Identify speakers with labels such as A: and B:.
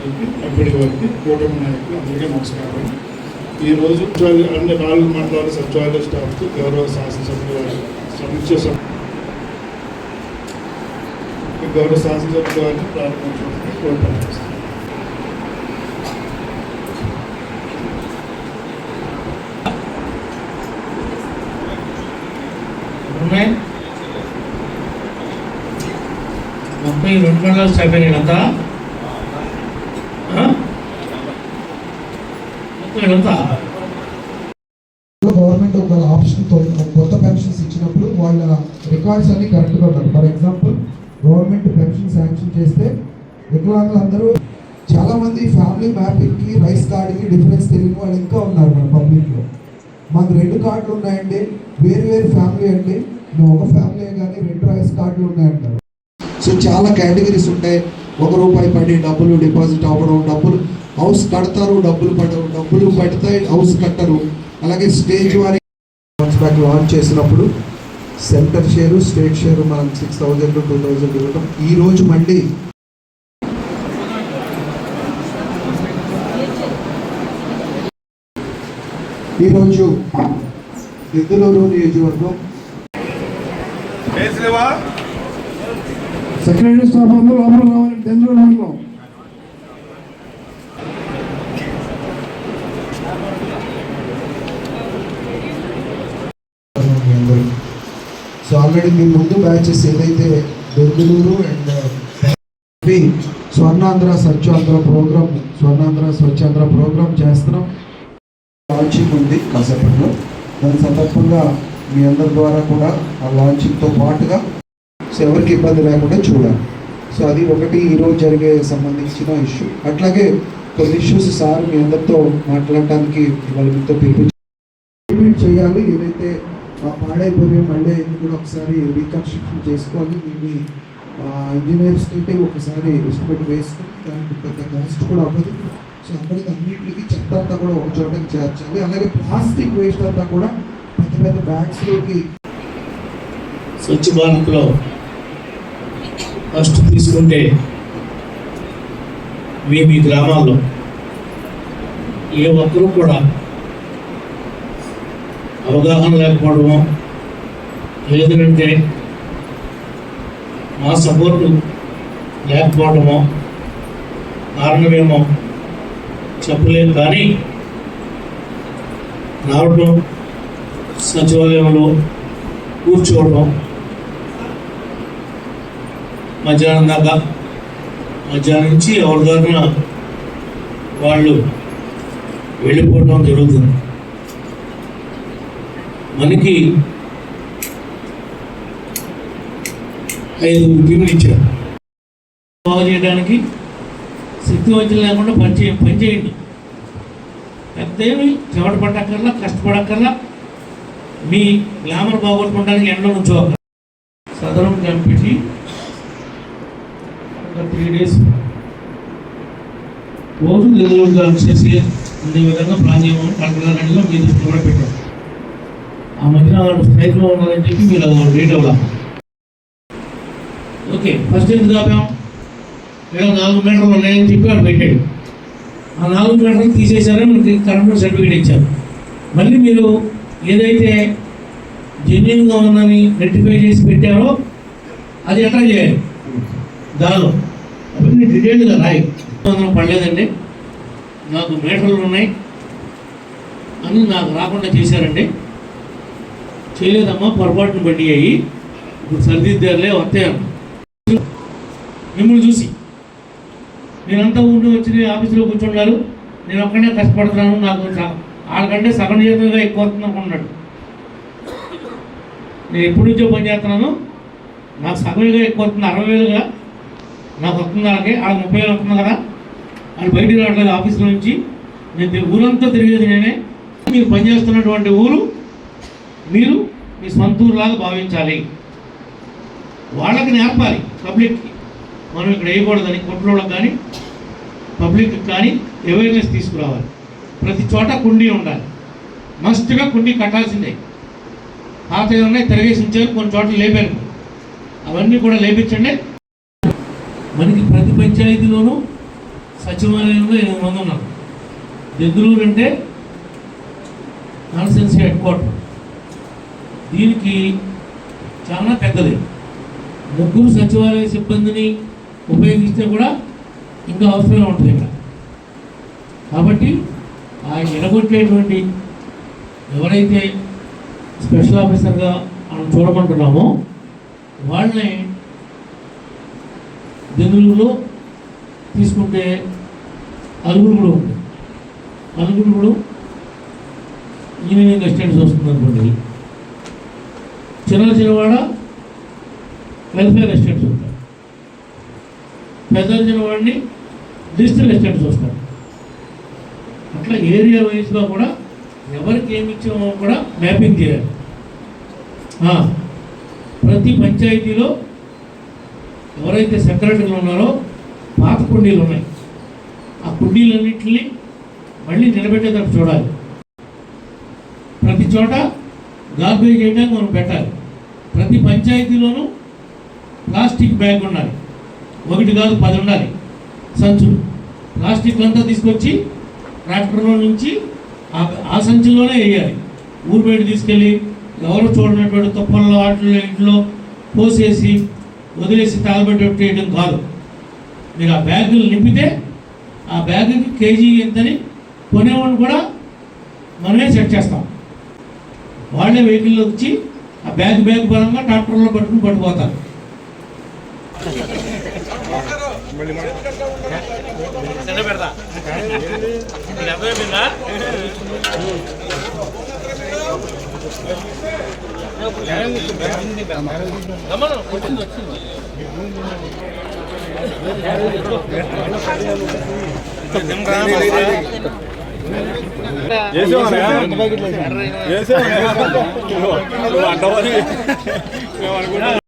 A: గారికి కూటమి నాయకులు అందరికీ నమస్కారం ఈరోజు అన్ని నాలుగు మండలాల సచివాలయ స్టాఫ్కి గౌరవ శాసనసభ్యులు గారు సమీక్ష గౌరవ శాసనసభ్యులు గారిని ప్రారంభించడానికి కోరుతున్నాను
B: ఉన్నాయి ముప్పై రెండు వందల సభ్యులంతా
C: గవర్నమెంట్ ఒక ఆప్షన్ కొత్త పెన్షన్స్ ఇచ్చినప్పుడు వాళ్ళ రికార్డ్స్ అన్ని కరెక్ట్గా ఉన్నారు for example government pension sanction చేస్తే వికలాంగులందరూ చాలా మంది ఫ్యామిలీ మ్యాపింగ్కి రైస్ కార్డుకి డిఫరెన్స్ తెలియని వాళ్ళు ఇంకా ఉన్నారు మన పబ్లిక్లో. మాకు రెండు కార్డులు ఉన్నాయండి వేరు వేరు ఫ్యామిలీ అండి. మేము ఒక ఫ్యామిలీ కానీ రెండు రైస్ కార్డులు ఉన్నాయంటారు. సో చాలా కేటగిరీస్ ఉంటాయి. ఒక రూపాయి పడి డబ్బులు డిపాజిట్ అవ్వడం డబ్బులు హౌస్ కడతారు డబ్బులు పడవు డబ్బులు పడతాయి హౌస్ కట్టరు. అలాగే స్టేజ్ వారి బ్యాక్ లాంచ్ చేసినప్పుడు సెంటర్ షేరు స్టేట్ షేరు మనం సిక్స్ థౌజండ్ టూ థౌజండ్ ఇవ్వడం ఈ రోజు మళ్ళీ ఈరోజు గిద్దలూరు నియోజకవర్గం సెక్రటరీ స్టాఫ్ అందరూ లోపల రావాలి గిద్దలూరు అందరూ. సో ఆల్రెడీ మీ ముందు బ్యాచెస్ ఏదైతే Bengaluru and uh, Swarnandhra Swachhandhra program Swarnandhra Swachhandhra program చేస్తున్నాం. లాంచింగ్ ఉంది కాసేపట్లో. దాని సందర్భంగా మీ అందరి ద్వారా కూడా ఆ లాంచింగ్తో పాటుగా సో ఎవరికి ఇబ్బంది లేకుండా చూడాలి. సో అది ఒకటి ఈరోజు జరిగే సంబంధించిన ఇష్యూ అట్లాగే కొన్ని ఇష్యూస్ సార్ మీ అందరితో మాట్లాడటానికి ఇవాళ మీతో పిలిపించి చేయాలి. ఏదైతే పాడైపోయి మళ్ళీ ఇది కూడా ఒకసారి రీకన్స్ట్రక్షన్ చేసుకోవాలి. దీన్ని ఇంజనీర్స్ అయితే ఒకసారి ఎస్టిమేట్ వేసుకుని దానికి పెద్ద కాస్ట్ కూడా అవ్వదు. సో అందరికి అన్నింటికి చెత్త అంతా కూడా ఒక చోటకి చేర్చాలి. అలాగే ప్లాస్టిక్ వేస్ట్ అంతా కూడా పెద్ద పెద్ద బ్యాగ్స్లోకి
B: స్వచ్ఛ భారత్లో ఫస్ట్ తీసుకుంటే మీ మీ గ్రామాల్లో ఏ ఒక్కరూ కూడా అవగాహన లేకపోవడము లేదంటే మా సపోర్టు లేకపోవడమో కారణమేమో చెప్పలేము కానీ రావడం సచివాలయంలో కూర్చోవడం మధ్యాహ్నం దాకా మధ్యాహ్నం నుంచి ఎవరి వాళ్ళు వెళ్ళిపోవడం జరుగుతుంది. మనకి ఐదు టీములు ఇచ్చారు. బాగు చేయడానికి శక్తివంతులు లేకుండా పని పనిచేయండి పని చేయండి. పెద్ద చెమట పట్టక్కర్లా కష్టపడక్కర్లా మీ గ్లామర్ బాగొట్టుకోవడానికి ఎండలో ఉంచోక సదరం కంపెనీ ఒక త్రీ డేస్ రోజు నిధులు చేసి ఉండే విధంగా ప్లాన్ చేయమని మీరు మీ కూడా ఆ మధ్యన వాళ్ళు స్ట్రైక్లో ఉన్నారని చెప్పి మీరు రీడ్ అవ్వడం. ఓకే ఫస్ట్ ఎందుకు ఆపాం? మేడం నాలుగు మీటర్లు ఉన్నాయని చెప్పి వాడు పెట్టాడు. ఆ నాలుగు మీటర్లు తీసేశారని మనకి కరెంట్ సర్టిఫికేట్ ఇచ్చారు. మళ్ళీ మీరు ఏదైతే జెన్యున్గా ఉందని రెక్టిఫై చేసి పెట్టారో అది ఎట్లా చేయాలి? దానిలో అవన్నీ డీటెయిల్గా రాయి. అందరం పడలేదండి. నాకు మీటర్లు ఉన్నాయి. అని నాకు రాకుండా చేశారండి. చేయలేదమ్మా పొరపాటును బట్టి అయ్యి ఇప్పుడు సరిదిద్దారులే వస్తాయన్న మిమ్మల్ని చూసి. నేనంతా ఉండి వచ్చి ఆఫీసులో కూర్చున్నారు నేను ఒక్కడే కష్టపడుతున్నాను నాకు వాళ్ళకంటే సగం జీతంగా ఎక్కువ వస్తుంది అనుకున్నాడు నేను ఎప్పటి నుంచో పని చేస్తున్నాను. నాకు సగంగా ఎక్కువ వస్తుంది అరవై వేలుగా నాకు వస్తుంది వాళ్ళకి వాళ్ళకి ముప్పై వేలు వస్తుంది కదా. వాళ్ళు బయటికి రావట్లేదు ఆఫీసులో నుంచి. నేను ఊరంతా తిరిగేది నేనే. మీరు పనిచేస్తున్నటువంటి ఊరు మీరు మీ సొంతూరులాగా భావించాలి. వాళ్ళకి నేర్పాలి. పబ్లిక్కి మనం ఇక్కడ వేయకూడదని కొట్లోళ్ళకి కానీ పబ్లిక్కి కానీ అవేర్నెస్ తీసుకురావాలి. ప్రతి చోట కుండీ ఉండాలి. మస్ట్గా కుండీ కట్టాల్సిందే. పాత ఉన్నాయి తిరగేసి ఉంచారు కొన్ని చోట్ల లేపారు. అవన్నీ కూడా లేపించండి. మనకి ప్రతి పంచాయతీలోనూ సచివాలయంలో ఎనిమిది మంది ఉన్నారు. దగ్గరూరు అంటే కాన్స్టెన్సీ హెడ్ క్వార్టర్ దీనికి చాలా పెద్దది. ముగ్గురు సచివాలయ సిబ్బందిని ఉపయోగిస్తే కూడా ఇంకా అవసరం ఉంటుంది ఇక్కడ. కాబట్టి ఆ ఎడగొట్టేటువంటి ఎవరైతే స్పెషల్ ఆఫీసర్గా మనం చూడమంటున్నామో వాళ్ళని దిగులులో తీసుకుంటే అలుగుడు ఉంది కూడా ఇంజనీరింగ్ అసిస్టెంట్స్ వస్తుంది అనుకోండి చిన్న చిన్నవాడ వెల్ఫేర్ ఎస్టేట్స్ ఉంటారు. పెద్ద చిన్నవాడిని డిజిటల్ ఎస్టేట్స్ వస్తారు. అట్లా ఏరియా వైజ్లో కూడా ఎవరికి ఏమి ఇచ్చామో కూడా మ్యాపింగ్ చేయాలి. ప్రతి పంచాయతీలో ఎవరైతే సెక్రటరీలు ఉన్నారో పాత కుండీలు ఉన్నాయి. ఆ కుండీలన్నింటినీ మళ్ళీ నిలబెట్టేటట్టు చూడాలి. ప్రతి చోట గార్బేజ్ చేయడానికి మనం పెట్టాలి. ప్రతి పంచాయతీలోనూ ప్లాస్టిక్ బ్యాగ్ ఉండాలి. ఒకటి కాదు పది ఉండాలి. సంచులు ప్లాస్టిక్ అంతా తీసుకొచ్చి ట్రాక్టర్లో నుంచి ఆ సంచుల్లోనే వేయాలి. ఊరు బయట తీసుకెళ్ళి ఎవరు చూడనటువంటి తుప్పల్లో వాటిలో ఇంట్లో పోసేసి వదిలేసి తాగబెట్టేయడం కాదు. మీరు ఆ బ్యాగులు నింపితే ఆ బ్యాగుకి కేజీ ఎంతని కొనేవాడిని కూడా మనమే సెట్ చేస్తాం. వాళ్ళే వెహికల్లో వచ్చి బ్యాగ్ బ్యాగ్ పరంగా ట్రాక్టర్లో పట్టుకుని పట్టుకుపోతారు
D: చిన్న పెడతా